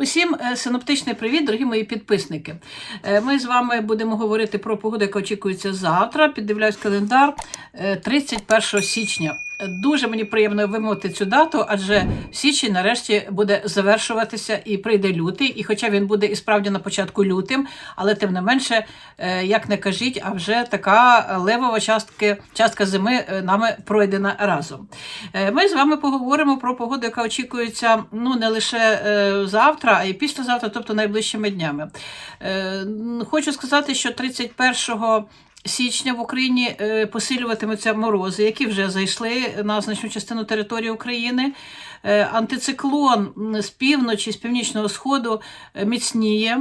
Усім е, синоптичний привіт, дорогі мої підписники. Е, Ми з вами будемо говорити про погоду, яка очікується завтра. Піддивляюсь календар е, 31 січня. Дуже мені приємно вимовити цю дату, адже січень нарешті буде завершуватися і прийде лютий. І хоча він буде і справді на початку лютим, але тим не менше, е, як не кажіть, а вже така левова частка, частка зими е, нами пройдена разом. Е, Ми з вами поговоримо про погоду, яка очікується ну не лише завтра, а й післязавтра, тобто найближчими днями. Хочу сказати, що 31 січня в Україні е, посилюватимуться морози, які вже зайшли на значну частину території України. Е, Антициклон з півночі, з північного сходу е, міцніє.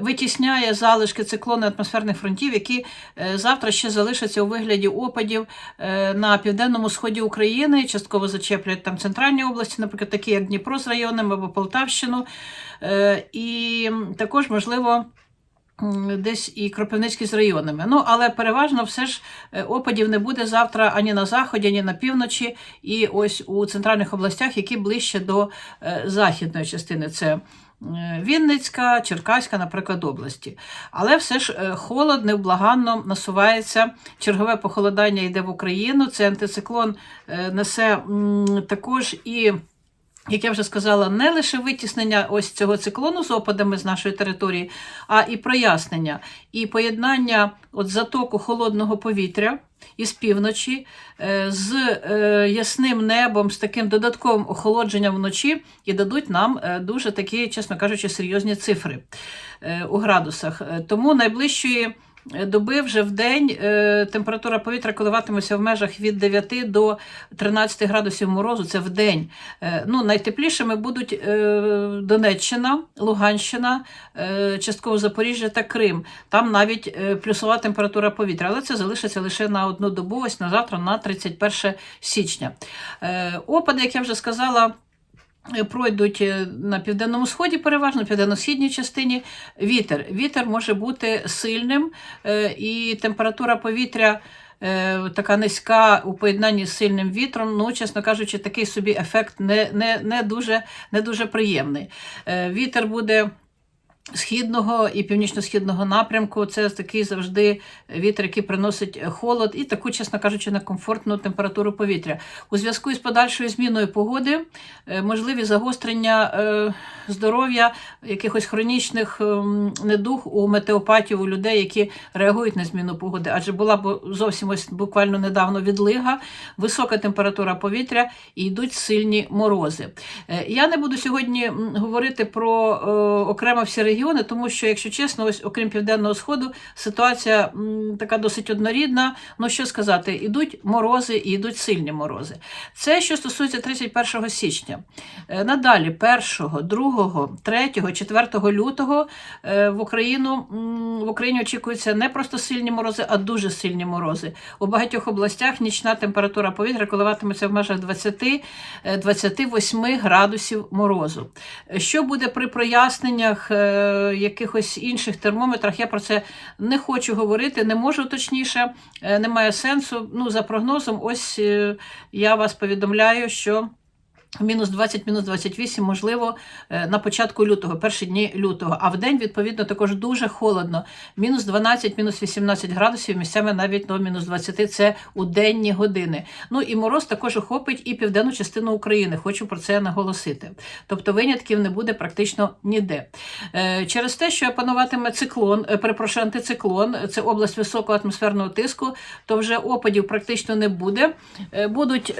Витісняє залишки циклону атмосферних фронтів, які завтра ще залишаться у вигляді опадів на південному сході України, частково зачеплять там центральні області, наприклад, такі як Дніпро з районами або Полтавщину. І також, можливо, десь і Кропивницький з районами. Ну, але переважно все ж е, опадів не буде завтра ані на заході, ані на півночі, і ось у центральних областях, які ближче до е, західної частини. Це Вінницька, Черкаська, наприклад, області. Але все ж е, холод невблаганно насувається. Чергове похолодання йде в Україну. Це антициклон несе також і. Як я вже сказала, не лише витіснення ось цього циклону з опадами з нашої території, а і прояснення, і поєднання от затоку холодного повітря із півночі е, з е, ясним небом, з таким додатковим охолодженням вночі, і дадуть нам е, дуже такі, чесно кажучи, серйозні цифри у градусах. Тому найближчої. Доби вже в день е, температура повітря коливатиметься в межах від 9 до 13 градусів морозу. Це в день. Е, ну, найтеплішими будуть е, Донеччина, Луганщина, частково Запоріжжя та Крим. Там навіть плюсова температура повітря, але це залишиться лише на одну добу, ось на завтра, на 31 січня. Опади, як я вже сказала. Е, Пройдуть е, на південному сході, переважно, південно-східній частині. Вітер. Вітер може бути сильним, е, і температура повітря така низька у поєднанні з сильним вітром. Ну, чесно кажучи, такий собі ефект не, не, не, дуже, не дуже приємний. Вітер буде. Східного і північно-східного напрямку це такий завжди вітер, який приносить холод і таку, чесно кажучи, некомфортну температуру повітря. У зв'язку із подальшою зміною погоди е, можливі загострення е, здоров'я, якихось хронічних ем, недуг у метеопатів, у людей, які реагують на зміну погоди. Адже була б зовсім ось буквально недавно відлига, висока температура повітря і йдуть сильні морози. Е, Я не буду сьогодні говорити про окремо всі регіони, тому що, якщо чесно, ось окрім південного сходу, ситуація м, така досить однорідна. Ну що сказати, ідуть морози і йдуть сильні морози. Це що стосується 31 січня. Е, Надалі, 1, 2, 3, 4 лютого е, в Україну в Україні очікуються не просто сильні морози, а дуже сильні морози. У багатьох областях нічна температура повітря коливатиметься в межах 20-28 градусів морозу. Що буде при проясненнях е, якихось інших термометрах? Я про це не хочу говорити, не можу точніше, е, немає сенсу. Ну, за прогнозом, ось е, я вас повідомляю, що. Мінус 20, мінус 28, можливо, е, на початку лютого, перші дні лютого. А в день, відповідно, також дуже холодно. Мінус 12, мінус 18 градусів, місцями навіть до мінус 20 це у денні години. Ну і мороз також охопить і південну частину України. Хочу про це наголосити. Тобто винятків не буде практично ніде. Е, Через те, що пануватиме циклон, е, перепрошую, антициклон, це область високого атмосферного тиску, то вже опадів практично не буде. Будуть,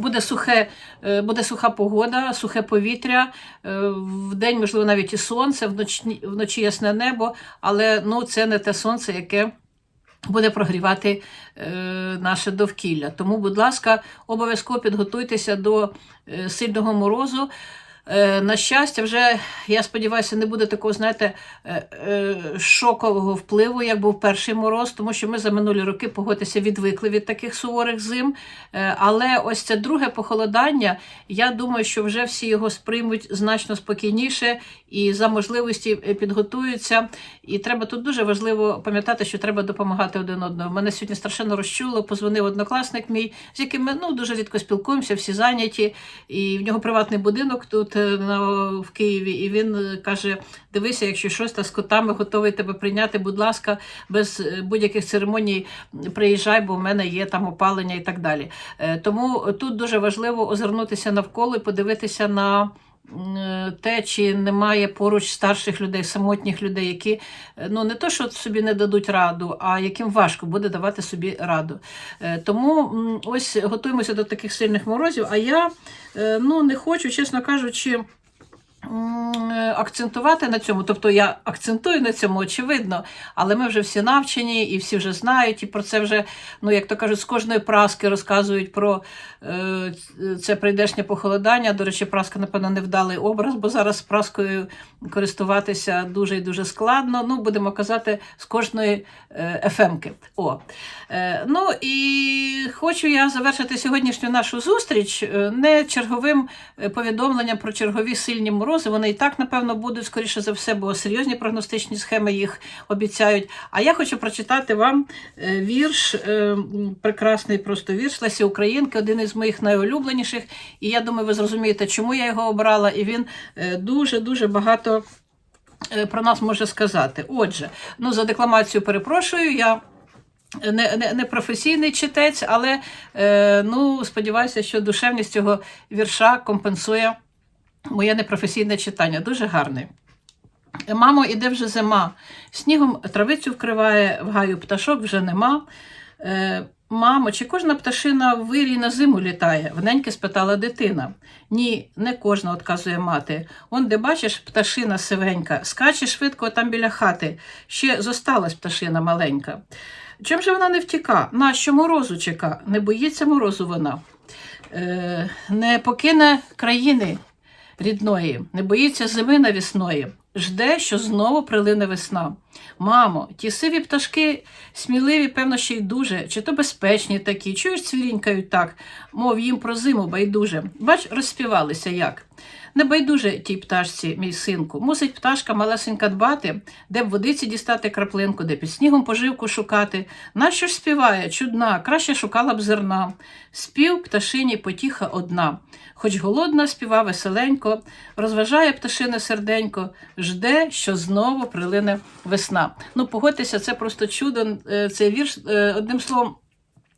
буде сухе. Е, Буде суха погода, сухе повітря, в вдень, можливо, навіть і сонце, вночі, вночі ясне небо, але ну, це не те сонце, яке буде прогрівати е, наше довкілля. Тому, будь ласка, обов'язково підготуйтеся до е, сильного морозу. Е, На щастя, вже, я сподіваюся, не буде такого, знаєте, е, е, шокового впливу, як був перший мороз, тому що ми за минулі роки, погодьтеся, відвикли від таких суворих зим. Але ось це друге похолодання, я думаю, що вже всі його сприймуть значно спокійніше і за можливості підготуються. І треба тут дуже важливо пам'ятати, що треба допомагати один одному. Мене сьогодні страшенно розчуло, позвонив однокласник мій, з яким ми ну, дуже рідко спілкуємося, всі зайняті, і в нього приватний будинок тут в Києві, і він е, каже: дивися, якщо щось та з котами готовий тебе прийняти, будь ласка, без е, будь-яких церемоній приїжджай, бо в мене є там опалення і так далі. Е, Тому тут дуже важливо озирнутися навколо і подивитися на. Е, Те, чи немає поруч старших людей, самотніх людей, які е, ну не то, що собі не дадуть раду, а яким важко буде давати собі раду. Е, Тому ось готуємося до таких сильних морозів. А я ну не хочу, чесно кажучи. Е, Акцентувати на цьому, тобто я акцентую на цьому, очевидно, але ми вже всі навчені і всі вже знають, і про це вже, ну як то кажуть, з кожної праски розказують про е, це прийдешнє похолодання. До речі, праска, напевно, невдалий образ, бо зараз праскою користуватися дуже і дуже складно. Ну, будемо казати, з кожної е, ефемки. О. Е, ну і хочу я завершити сьогоднішню нашу зустріч е, не черговим повідомленням про чергові сильні морози. Вони і так, напевно, будуть, скоріше за все, бо серйозні прогностичні схеми їх обіцяють. А я хочу прочитати вам е, вірш, е, прекрасний просто вірш Лесі Українки, один із моїх найулюбленіших. І я думаю, ви зрозумієте, чому я його обрала. І він дуже-дуже багато е, про нас може сказати. Отже, ну за декламацію перепрошую, я. Не, не, не професійний читець, але е, ну, сподіваюся, що душевність цього вірша компенсує моє непрофесійне читання. Дуже гарний. Мамо, іде вже зима. Снігом травицю вкриває, в гаю пташок вже нема. Е, мамо, чи кожна пташина в вирій на зиму літає? Вненьки спитала дитина. Ні, не кожна, отказує мати. Он, де бачиш, пташина сивенька, скаче швидко там біля хати. Ще зосталась пташина маленька. Чим же вона не втіка? Нащо морозу чека? Не боїться морозу вона. Е, не покине країни рідної, не боїться зими навісної, жде, що знову прилине весна. Мамо, ті сиві пташки сміливі, певно, ще й дуже, чи то безпечні такі, чуєш, цвірінькають так, мов їм про зиму байдуже. Бач, розспівалися як. Не байдуже тій пташці, мій синку. Мусить пташка малесенька дбати, де б водиці дістати краплинку, де під снігом поживку шукати. Нащо ж співає, чудна, краще шукала б зерна. Спів пташині потіха одна. Хоч голодна співа веселенько, розважає пташине серденько, жде, що знову прилине весна. Ну, погодьтеся, це просто чудо. е, Цей вірш, е, одним словом.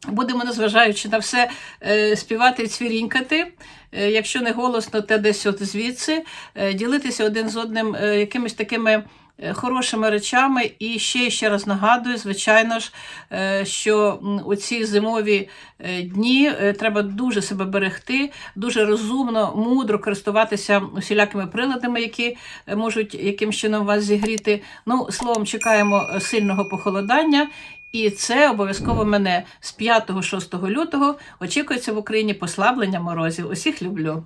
Будемо, незважаючи на все, е, співати і цвірінькати. Е, Якщо не голосно, то десь от звідси, е, ділитися один з одним якимись такими хорошими речами. І ще ще раз нагадую, звичайно ж, що у ці зимові дні треба дуже себе берегти, дуже розумно, мудро користуватися усілякими приладами, які можуть яким чином вас зігріти. Ну, словом, чекаємо сильного похолодання. І це обов'язково мене з 5-6 лютого очікується в Україні послаблення морозів. Усіх люблю.